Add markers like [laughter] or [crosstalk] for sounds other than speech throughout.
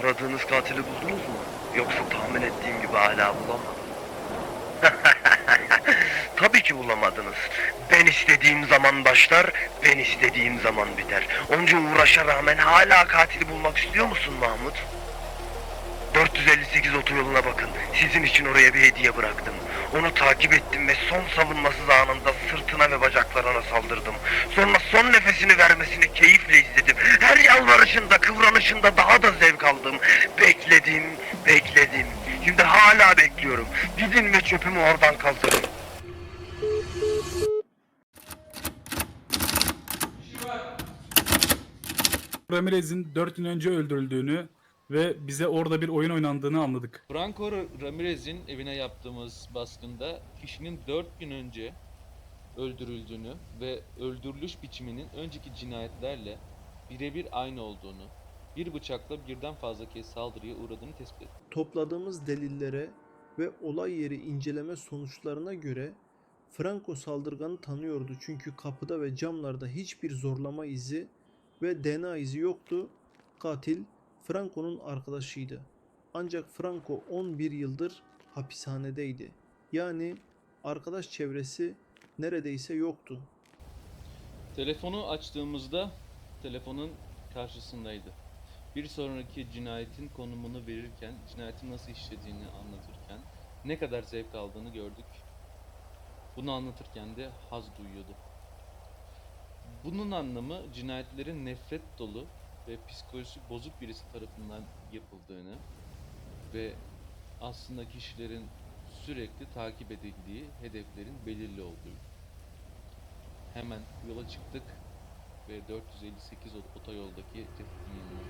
Aradığınız katili buldunuz mu? Yoksa tahmin ettiğim gibi hala bulamadınız. [laughs] Tabii ki bulamadınız. Ben istediğim zaman başlar, ben istediğim zaman biter. Onca uğraşa rağmen hala katili bulmak istiyor musun Mahmut? 458 otoyoluna bakın. Sizin için oraya bir hediye bıraktım. Onu takip ettim ve son savunmasız anında sırtına ve bacaklarına saldırdım. Sonra son nefesini vermesini keyifle izledim. Her yalvarışında, kıvranışında daha da zevk aldım. Bekledim, bekledim. Şimdi hala bekliyorum. Gidin ve çöpümü oradan kaldırın. Ramirez'in 4 gün önce öldürüldüğünü ve bize orada bir oyun oynandığını anladık. Franco Ramirez'in evine yaptığımız baskında kişinin 4 gün önce öldürüldüğünü ve öldürülüş biçiminin önceki cinayetlerle birebir aynı olduğunu, bir bıçakla birden fazla kez saldırıya uğradığını tespit ettik. Topladığımız delillere ve olay yeri inceleme sonuçlarına göre Franco saldırganı tanıyordu çünkü kapıda ve camlarda hiçbir zorlama izi ve DNA izi yoktu. Katil Franco'nun arkadaşıydı. Ancak Franco 11 yıldır hapishanedeydi. Yani arkadaş çevresi neredeyse yoktu. Telefonu açtığımızda telefonun karşısındaydı. Bir sonraki cinayetin konumunu verirken, cinayetin nasıl işlediğini anlatırken ne kadar zevk aldığını gördük. Bunu anlatırken de haz duyuyordu. Bunun anlamı cinayetlerin nefret dolu ve psikolojisi bozuk birisi tarafından yapıldığını ve aslında kişilerin sürekli takip edildiği hedeflerin belirli olduğu. Hemen yola çıktık ve 458 ot- otoyoldaki tehdidin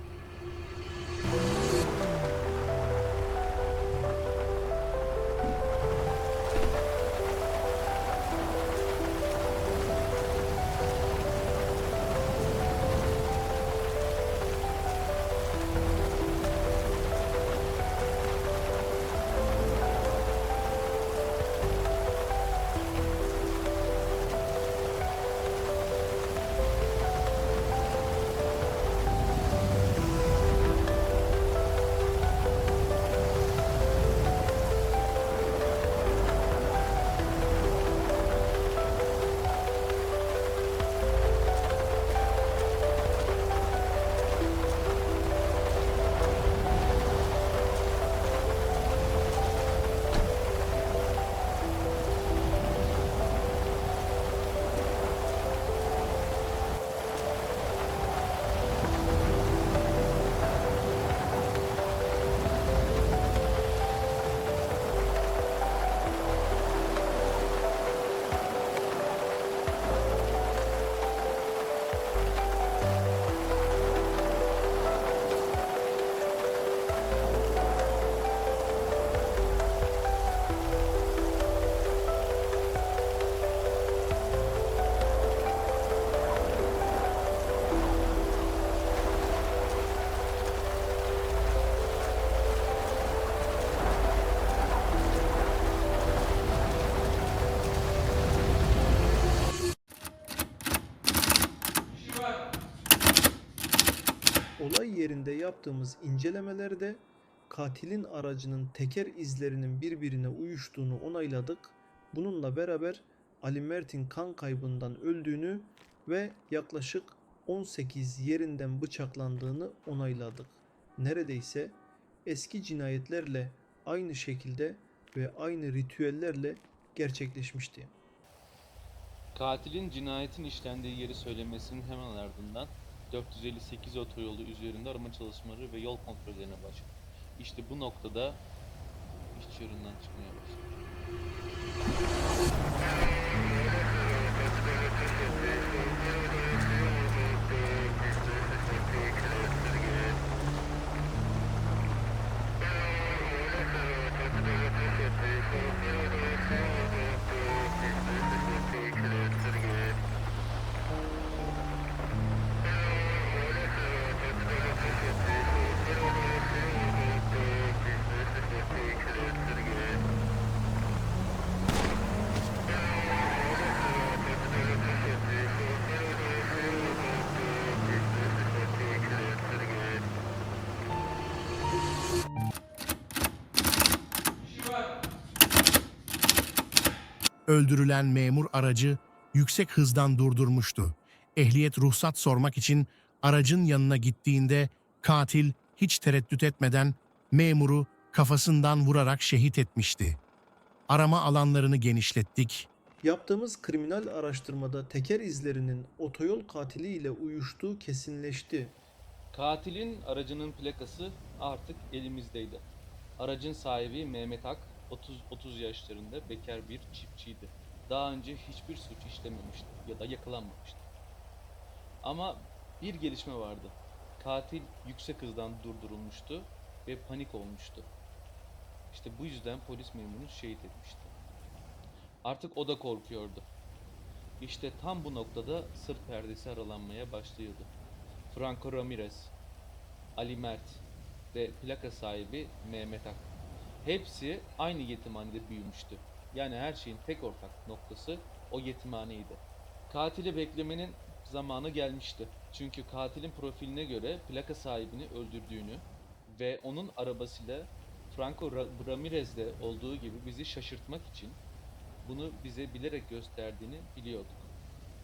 yerinde yaptığımız incelemelerde katilin aracının teker izlerinin birbirine uyuştuğunu onayladık. Bununla beraber Ali Mert'in kan kaybından öldüğünü ve yaklaşık 18 yerinden bıçaklandığını onayladık. Neredeyse eski cinayetlerle aynı şekilde ve aynı ritüellerle gerçekleşmişti. Katilin cinayetin işlendiği yeri söylemesinin hemen ardından 458 otoyolu üzerinde arama çalışmaları ve yol kontrollerine başladı. İşte bu noktada iş çığırından çıkmaya başladı. Öldürülen memur aracı yüksek hızdan durdurmuştu. Ehliyet ruhsat sormak için aracın yanına gittiğinde katil hiç tereddüt etmeden memuru kafasından vurarak şehit etmişti. Arama alanlarını genişlettik. Yaptığımız kriminal araştırmada teker izlerinin otoyol katili ile uyuştuğu kesinleşti. Katilin aracının plakası artık elimizdeydi. Aracın sahibi Mehmet Ak 30 30 yaşlarında bekar bir çiftçiydi. Daha önce hiçbir suç işlememişti ya da yakalanmamıştı. Ama bir gelişme vardı. Katil yüksek hızdan durdurulmuştu ve panik olmuştu. İşte bu yüzden polis memurunu şehit etmişti. Artık o da korkuyordu. İşte tam bu noktada sır perdesi aralanmaya başlıyordu. Franco Ramirez, Ali Mert ve plaka sahibi Mehmet Ak. Hepsi aynı yetimhanede büyümüştü. Yani her şeyin tek ortak noktası o yetimhaneydi. Katili beklemenin zamanı gelmişti. Çünkü katilin profiline göre plaka sahibini öldürdüğünü ve onun arabasıyla Franco Ra- Ramirez'de olduğu gibi bizi şaşırtmak için bunu bize bilerek gösterdiğini biliyorduk.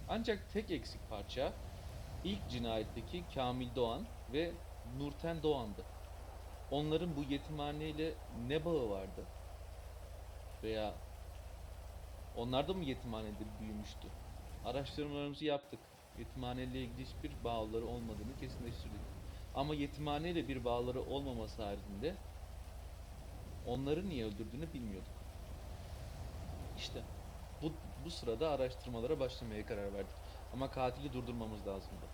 Ancak tek eksik parça ilk cinayetteki Kamil Doğan ve Nurten Doğan'dı. Onların bu yetimhaneyle ne bağı vardı? Veya onlar da mı yetimhanede büyümüştü? Araştırmalarımızı yaptık. Yetimhaneyle ilgili hiçbir bağları olmadığını kesinleştirdik. Ama yetimhaneyle bir bağları olmaması haricinde onları niye öldürdüğünü bilmiyorduk. İşte bu, bu sırada araştırmalara başlamaya karar verdik. Ama katili durdurmamız lazımdı.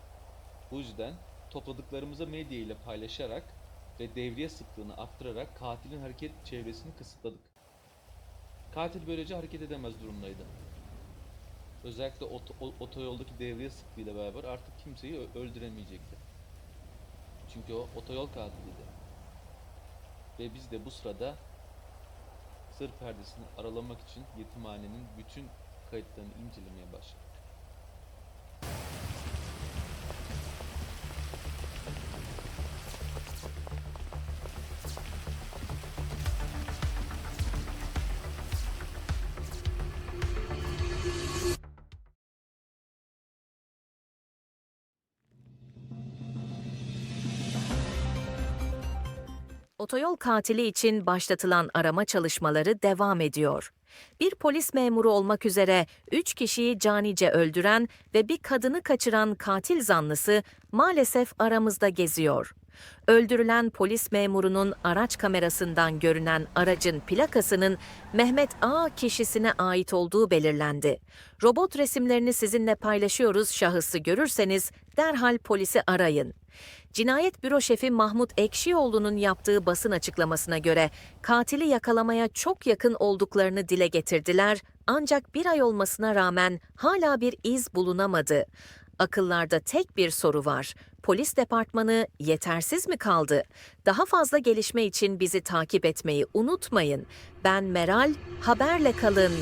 Bu yüzden topladıklarımızı medya ile paylaşarak ve devriye sıklığını arttırarak katilin hareket çevresini kısıtladık. Katil böylece hareket edemez durumdaydı. Özellikle oto- otoyoldaki devriye sıklığıyla beraber artık kimseyi öldüremeyecekti. Çünkü o otoyol katiliydi. Ve biz de bu sırada sır perdesini aralamak için yetimhanenin bütün kayıtlarını incelemeye başladık. Otoyol katili için başlatılan arama çalışmaları devam ediyor. Bir polis memuru olmak üzere üç kişiyi canice öldüren ve bir kadını kaçıran katil zanlısı maalesef aramızda geziyor. Öldürülen polis memurunun araç kamerasından görünen aracın plakasının Mehmet A kişisine ait olduğu belirlendi. Robot resimlerini sizinle paylaşıyoruz. Şahısı görürseniz derhal polisi arayın. Cinayet Büro Şefi Mahmut Ekşioğlu'nun yaptığı basın açıklamasına göre katili yakalamaya çok yakın olduklarını dile getirdiler ancak bir ay olmasına rağmen hala bir iz bulunamadı. Akıllarda tek bir soru var. Polis departmanı yetersiz mi kaldı? Daha fazla gelişme için bizi takip etmeyi unutmayın. Ben Meral, haberle kalın.